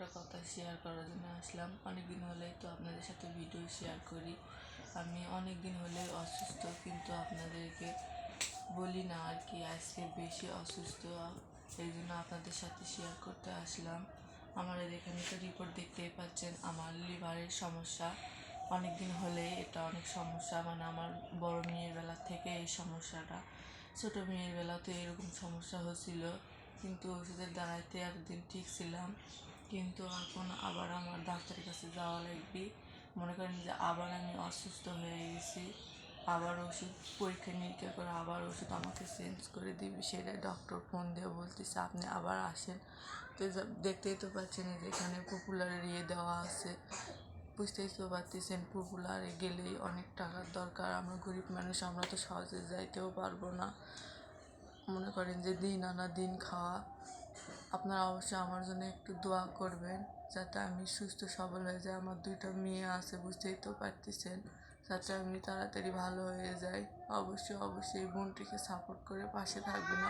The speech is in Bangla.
একটা কথা শেয়ার করার জন্য আসলাম। অনেক দিন হলেই তো আপনাদের সাথে ভিডিও শেয়ার করি। আমি অনেক দিন হলে অসুস্থ, কিন্তু আপনাদেরকে বলি না আর কি, আজকে বেশি অসুস্থ। এই জন্য আপনাদের সাথে শেয়ার করতে আসলাম। আমার এখানে তো রিপোর্ট দেখতেই পাচ্ছেন, আমার লিভারের সমস্যা। অনেক দিন হলে এটা অনেক সমস্যা মানে আমার বড় মেয়ের বেলা থেকে এই সমস্যাটা। ছোটো মেয়ের বেলাতে এরকম সমস্যা হচ্ছিল, কিন্তু ওষুধের দ্বারাইতে একদিন ঠিক ছিলাম। কিন্তু এখন আবার আমার ডাক্তারের কাছে যাওয়া লাগবে। মনে করেন যে আবার আমি অসুস্থ হয়ে গেছি, আবার ওষুধ, পরীক্ষা নিরীক্ষা করে আবার ওষুধ আমাকে চেঞ্জ করে দিবে, সেটাই ডক্টর ফোন দিয়ে বলতেছে, আপনি আবার আসেন। তো দেখতেই তো পাচ্ছেন যে এখানে পপুলারের ইয়ে দেওয়া আছে। বুঝতেই তো পারতেছেন পপুলারে গেলেই অনেক টাকার দরকার। আমরা গরিব মানুষ, আমরা তো সহজে যাইতেও পারব না। মনে করেন যে দিন আনা দিন খাওয়া। আপনারা অবশ্যই আমার জন্য একটু দোয়া করবেন যাতে আমি সুস্থ, সবল হয়ে যাই। আমার দুইটা মেয়ে আছে, বুঝতেই তো পারতেছেন। যাতে আমি তাড়াতাড়ি ভালো হয়ে যাই। অবশ্যই অবশ্যই বোনটিকে সাপোর্ট করে পাশে থাকবেন।